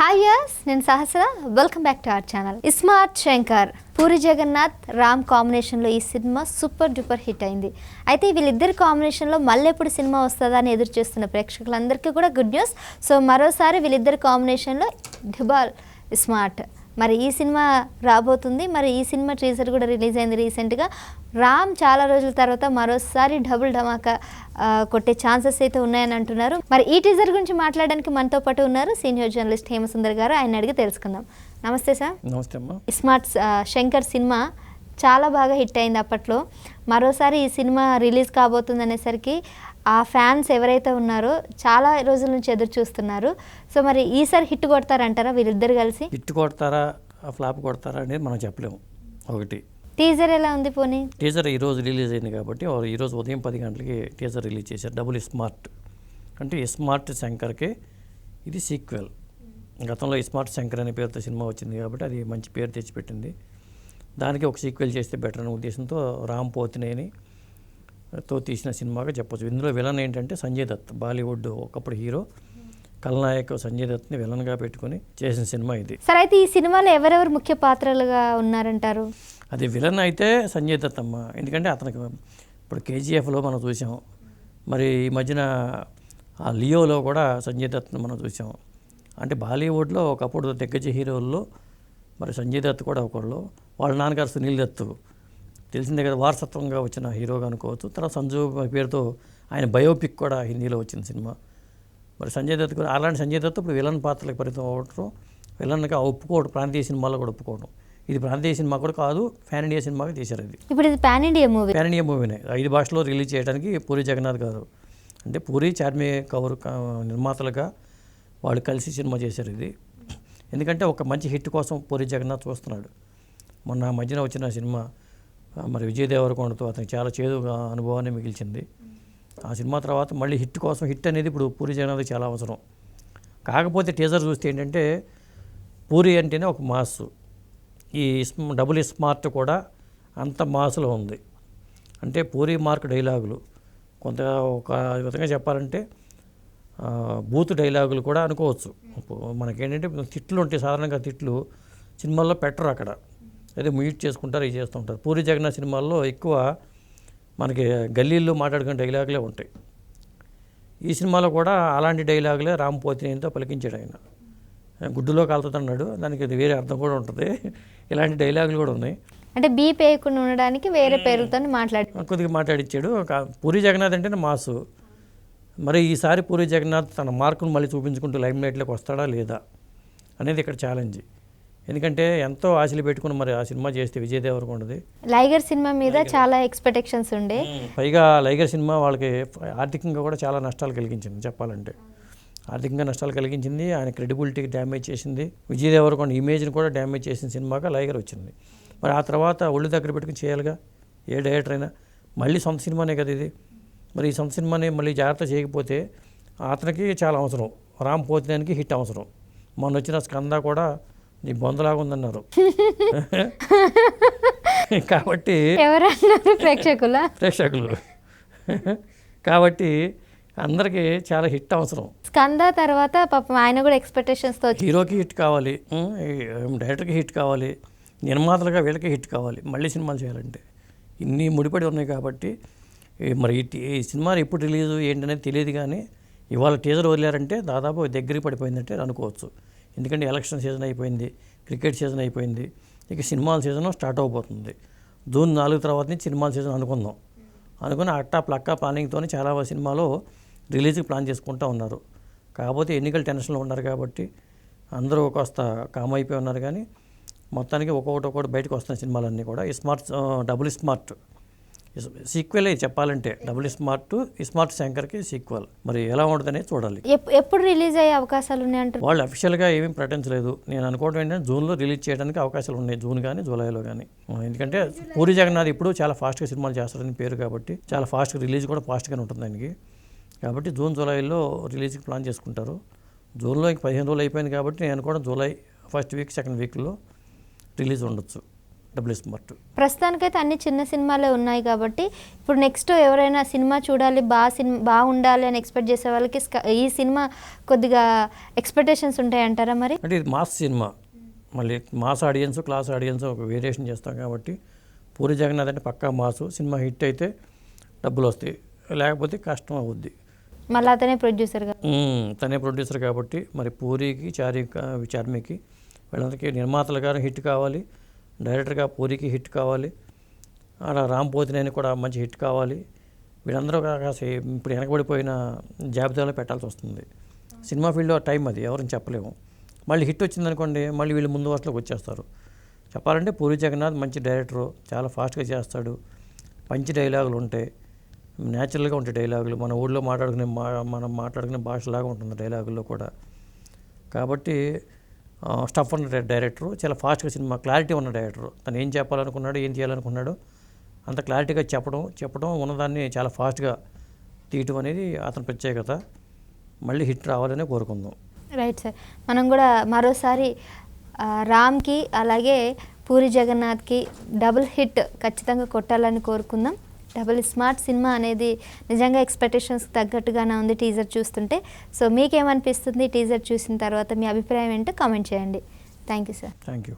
Hi yes నేను Sahasra. Welcome back to our channel smart Shankar Puri Jagannath Ram కాంబినేషన్లో ఈ cinema super duper hit అయింది. అయితే వీళ్ళిద్దరి కాంబినేషన్లో మళ్ళీ ఎప్పుడు సినిమా వస్తుందా అని ఎదురు చూస్తున్న ప్రేక్షకులందరికీ కూడా గుడ్ న్యూస్ సో మరోసారి వీళ్ళిద్దరి కాంబినేషన్లో ధిబాల్ స్మార్ట్ మరి ఈ సినిమా రాబోతుంది. మరి ఈ సినిమా టీజర్ కూడా రిలీజ్ అయింది రీసెంట్గా. రామ్ చాలా రోజుల తర్వాత మరోసారి డబుల్ ధమాకా కొట్టే ఛాన్సెస్ అయితే ఉన్నాయని అంటున్నారు. మరి ఈ టీజర్ గురించి మాట్లాడడానికి మనతో పాటు ఉన్నారు సీనియర్ జర్నలిస్ట్ హేమసుందర్ గారు. ఆయన అడిగి తెలుసుకుందాం. నమస్తే సార్. నమస్తే అమ్మా. స్మార్ట్ శంకర్ సినిమా చాలా బాగా హిట్ అయింది అప్పట్లో. మరోసారి ఈ సినిమా రిలీజ్ కాబోతుంది అనేసరికి ఆ ఫ్యాన్స్ ఎవరైతే ఉన్నారో చాలా రోజుల నుంచి ఎదురు చూస్తున్నారు. సో మరి ఈసారి హిట్ కొడతారంటారా వీరిద్దరు కలిసి? హిట్ కొడతారా ఫ్లాప్ కొడతారా అనేది మనం చెప్పలేము. ఒకటి. టీజర్ ఎలా ఉంది పోనీ? టీజర్ ఈరోజు రిలీజ్ అయింది కాబట్టి ఈరోజు ఉదయం పది గంటలకి టీజర్ రిలీజ్ చేశారు. Double smart. అంటే స్మార్ట్ శంకర్కి ఇది సీక్వెల్. గతంలో స్మార్ట్ శంకర్ అనే పేరుతో సినిమా వచ్చింది కాబట్టి అది మంచి పేరు తెచ్చిపెట్టింది. దానికి ఒక సీక్వెల్ చేస్తే బెటర్ అనే ఉద్దేశంతో రామ్ పోతినేని తో తీసిన సినిమాగా చెప్పొచ్చు. ఇందులో విలన్ ఏంటంటే సంజయ్ దత్ బాలీవుడ్ ఒకప్పుడు హీరో. కల్నాయక్ సంజయ్ దత్ని విలన్గా పెట్టుకొని చేసిన సినిమా ఇది. సరే అయితే ఈ సినిమాలో ఎవరెవరు ముఖ్య పాత్రలుగా ఉన్నారంటారు? అది విలన్ అయితే సంజయ్ దత్ అమ్మ. ఎందుకంటే అతనికి ఇప్పుడు కేజీఎఫ్లో మనం చూసాం. మరి ఈ మధ్యన ఆ లియోలో కూడా సంజయ్ దత్ని మనం చూసాం. అంటే బాలీవుడ్లో ఒకప్పుడు దిగ్గజ హీరోల్లో మరి సంజయ్ దత్ కూడా ఒకళ్ళు వాళ్ళ నాన్నగారు సునీల్ దత్ తెలిసిందే కదా వారసత్వంగా వచ్చిన హీరోగా అనుకోవచ్చు. తర్వాత సంజు పేరుతో ఆయన బయోపిక్ కూడా హిందీలో వచ్చిన సినిమా. మరి సంజయ్ దత్ కూడా అలాంటి సంజయ్ దత్ ఇప్పుడు విలన్ పాత్రలకు పరిమితం అవ్వటం విలన్గా ఒప్పుకోవడం ప్రాంతీయ సినిమాలో కూడా ఒప్పుకోవడం ఇది ప్రాంతీయ సినిమా కూడా కాదు ఫ్యాన్ ఇండియా సినిమాగా తీశారు ఇది. ఇప్పుడు ఇది pan India movie. Pan India మూవీనే. ఐదు భాషలో రిలీజ్ చేయడానికి పూరి జగన్నాథ్ గారు. అంటే పూరి చార్మి కౌర్ క- నిర్మాతలుగా వాళ్ళు కలిసి సినిమా చేశారు ఇది. ఎందుకంటే ఒక మంచి హిట్ కోసం పూరి జగన్నాథ్ చూస్తున్నాడు. మొన్న మధ్యన వచ్చిన సినిమా మరి విజయ్ దేవరకొండతో అతనికి చాలా చేదుగా అనుభవాన్ని మిగిల్చింది. ఆ సినిమా తర్వాత మళ్ళీ హిట్ కోసం హిట్ అనేది ఇప్పుడు పూరి జగన్నాథ్ చాలా అవసరం. కాకపోతే టీజర్ చూస్తే ఏంటంటే పూరి అంటేనే ఒక మాస్ ఈ డబుల్ స్మార్ట్ కూడా అంత మాసులో ఉంది. అంటే పూరి మార్క్ డైలాగులు. కొంత ఒక విధంగా చెప్పాలంటే బూత్ డైలాగులు కూడా అనుకోవచ్చు. మనకేంటంటే తిట్లు ఉంటాయి సాధారణంగా తిట్లు సినిమాల్లో పెట్టరు అక్కడ. అదే మ్యూట్ చేసుకుంటారు ఇది చేస్తుంటారు. పూరి జగన్నాథ్ సినిమాల్లో ఎక్కువ మనకి గల్లీల్లో మాట్లాడుకునే డైలాగులే ఉంటాయి. ఈ సినిమాలో కూడా అలాంటి డైలాగులే రామ్ పోతినేనితో పలికించాడు ఆయన. గుడ్డులో కాలుతున్నాడు దానికి అది వేరే అర్థం కూడా ఉంటుంది. ఇలాంటి డైలాగులు కూడా ఉన్నాయి. అంటే బీ పేయకుండా ఉండడానికి వేరే పేర్లతో మాట్లాడి కొద్దిగా మాట్లాడించాడు ఒక పూరి జగన్నాథ్ అంటేనే మాసు. మరి ఈసారి పూరి జగన్నాథ్ తన మార్కును మళ్ళీ చూపించుకుంటూ లైమ్ లైట్లోకి వస్తాడా లేదా అనేది ఇక్కడ ఛాలెంజ్ ఎందుకంటే ఎంతో ఆశలు పెట్టుకుని మరి ఆ సినిమా చేస్తే విజయ్ దేవరకొండది. లైగర్ సినిమా మీద చాలా ఎక్స్పెక్టేషన్స్ ఉండే. పైగా లైగర్ సినిమా వాళ్ళకి ఆర్థికంగా కూడా చాలా నష్టాలు కలిగించింది చెప్పాలంటే. ఆర్థికంగా నష్టాలు కలిగించింది ఆయన క్రెడిబిలిటీకి డ్యామేజ్ చేసింది. విజయ్ దేవరకొండ ఇమేజ్ని కూడా డ్యామేజ్ చేసిన సినిమాగా లైగర్ వచ్చింది. మరి ఆ తర్వాత ఒళ్ళు దగ్గర పెట్టుకుని చేయాలిగా? ఏ డైరెక్టర్ అయినా? మళ్ళీ సొంత సినిమానే కదా ఇది. మరి ఈ సొంత సినిమాని మళ్ళీ జాగ్రత్త చేయకపోతే అతనికి చాలా అవసరం. రామ్ పోతినానికి హిట్ అవసరం. మొన్న వచ్చిన స్కంద కూడా నీ బొందలాగా ఉందన్నారు కాబట్టి ఎవరన్నారు ప్రేక్షకుల? ప్రేక్షకులు. కాబట్టి అందరికీ చాలా హిట్ అవసరం. స్కంద తర్వాత పాపం ఆయన కూడా ఎక్స్పెక్టేషన్స్తో హీరోకి హిట్ కావాలి డైరెక్టర్కి హిట్ కావాలి నిర్మాతలుగా వీళ్ళకి హిట్ కావాలి మళ్ళీ సినిమాలు చేయాలంటే. ఇన్ని ముడిపడి ఉన్నాయి కాబట్టి మరి ఈ సినిమా ఎప్పుడు రిలీజ్ ఏంటనేది తెలియదు కానీ ఇవాళ టీజర్ వదిలేరంటే దాదాపు దగ్గరికి పడిపోయిందంటే అనుకోవచ్చు. ఎందుకంటే ఎలక్షన్ సీజన్ అయిపోయింది క్రికెట్ సీజన్ అయిపోయింది ఇక సినిమాల సీజన్ స్టార్ట్ అవబోతుంది. జూన్ నాలుగు తర్వాత నుంచి సినిమాల సీజన్ అనుకుందాం. అనుకుని అట్టా ప్లక్కా ప్లానింగ్తో చాలా సినిమాలు రిలీజ్కి ప్లాన్ చేసుకుంటూ ఉన్నారు. కాకపోతే ఎన్నికల టెన్షన్లో ఉన్నారు కాబట్టి అందరూ కాస్త కామ్ అయిపోయి ఉన్నారు కానీ మొత్తానికి ఒక్కొక్కటి ఒక్కొక్కటి బయటకు వస్తున్న సినిమాలన్నీ కూడా. ఈ స్మార్ట్ డబుల్ స్మార్ట్ సీక్వెల్ చెప్పాలంటే డబుల్ స్మార్ట్ స్మార్ట్ శంకర్కి సీక్వెల్ మరి ఎలా ఉంటుందనేది చూడాలి. ఎప్- ఎప్పుడు రిలీజ్ అయ్యే అవకాశాలు ఉన్నాయంటారు వాళ్ళు అఫీషియల్గా ఏమీ ప్రకటించలేదు. నేను అనుకోవడం ఏంటంటే జూన్లో రిలీజ్ చేయడానికి అవకాశాలు ఉన్నాయి జూన్ కానీ జూలైలో కానీ ఎందుకంటే పూరి జగన్నాథ్ ఇప్పుడు చాలా ఫాస్ట్గా సినిమాలు చేస్తారని పేరు కాబట్టి చాలా ఫాస్ట్గా రిలీజ్ కూడా ఫాస్ట్గానే ఉంటుంది ఆయనకి. కాబట్టి జూన్ జూలైలో రిలీజ్కి ప్లాన్ చేసుకుంటారు. జూన్లో ఇంక పదిహేను రోజులు అయిపోయింది కాబట్టి నేను అనుకోవడం జూలై ఫస్ట్ వీక్ సెకండ్ వీక్లో రిలీజ్ ఉండొచ్చు. డబుల్ స్మార్ట్ ప్రస్తుతానికైతే అన్ని చిన్న సినిమాలే ఉన్నాయి కాబట్టి ఇప్పుడు నెక్స్ట్ ఎవరైనా సినిమా చూడాలి బాగా సినిమా బాగుండాలి అని ఎక్స్పెక్ట్ చేసే వాళ్ళకి ఈ సినిమా కొద్దిగా ఎక్స్పెక్టేషన్స్ ఉంటాయంటారా మరి? అంటే ఇది మాస్ సినిమా. మళ్ళీ మాస్ ఆడియన్స్ క్లాస్ ఆడియన్స్ ఒక వేరియేషన్ చేస్తాం కాబట్టి పూరి జగన్నాథ్ అంటే పక్కా మాసు. సినిమా హిట్ అయితే డబ్బులు వస్తాయి. లేకపోతే కష్టం అవుద్ది. మళ్ళీ అతనే ప్రొడ్యూసర్గా మ్మ్. తనే ప్రొడ్యూసర్ కాబట్టి మరి పూరికి చారి చార్మికి వీళ్ళందరికీ నిర్మాతలుగా హిట్ కావాలి. డైరెక్టర్గా పూరికి హిట్ కావాలి. అలా రామ్ పోతినేని కూడా మంచి హిట్ కావాలి. వీళ్ళందరూ కాసి ఇప్పుడు వెనకబడిపోయిన జాబితాలో పెట్టాల్సి వస్తుంది. సినిమా ఫీల్డ్లో టైం అది ఎవరిని చెప్పలేము. మళ్ళీ హిట్ వచ్చిందనుకోండి మళ్ళీ వీళ్ళు ముందు వరుసలోకి వచ్చేస్తారు. చెప్పాలంటే పూరి జగన్నాథ్ మంచి డైరెక్టరు చాలా ఫాస్ట్గా చేస్తాడు. మంచి డైలాగులు ఉంటాయి. న్యాచురల్గా ఉంటాయి డైలాగులు. మన ఊళ్ళో మాట్లాడుకునే మా మనం మాట్లాడుకునే భాషలాగా ఉంటుంది డైలాగుల్లో కూడా. కాబట్టి స్టఫ్ ఉన్న డైరెక్టరు చాలా ఫాస్ట్గా సినిమా క్లారిటీ ఉన్న డైరెక్టరు. తను ఏం చెప్పాలనుకున్నాడు ఏం చేయాలనుకున్నాడు అంత క్లారిటీగా చెప్పడం చెప్పడం ఉన్నదాన్ని చాలా ఫాస్ట్గా తీయటం అనేది అతని ప్రత్యేకత. మళ్ళీ హిట్ రావాలని కోరుకుందాం. Right sir. మనం కూడా మరోసారి రామ్కి అలాగే పూరి జగన్నాథ్కి డబుల్ హిట్ ఖచ్చితంగా కొట్టాలని కోరుకుందాం. డబుల్ స్మార్ట్ సినిమా అనేది నిజంగా ఎక్స్పెక్టేషన్స్ తగ్గట్టుగానే ఉంది టీజర్ చూస్తుంటే. సో మీకేమనిపిస్తుంది టీజర్ చూసిన తర్వాత మీ అభిప్రాయం ఏంటో కామెంట్ చేయండి. Thank you sir thank you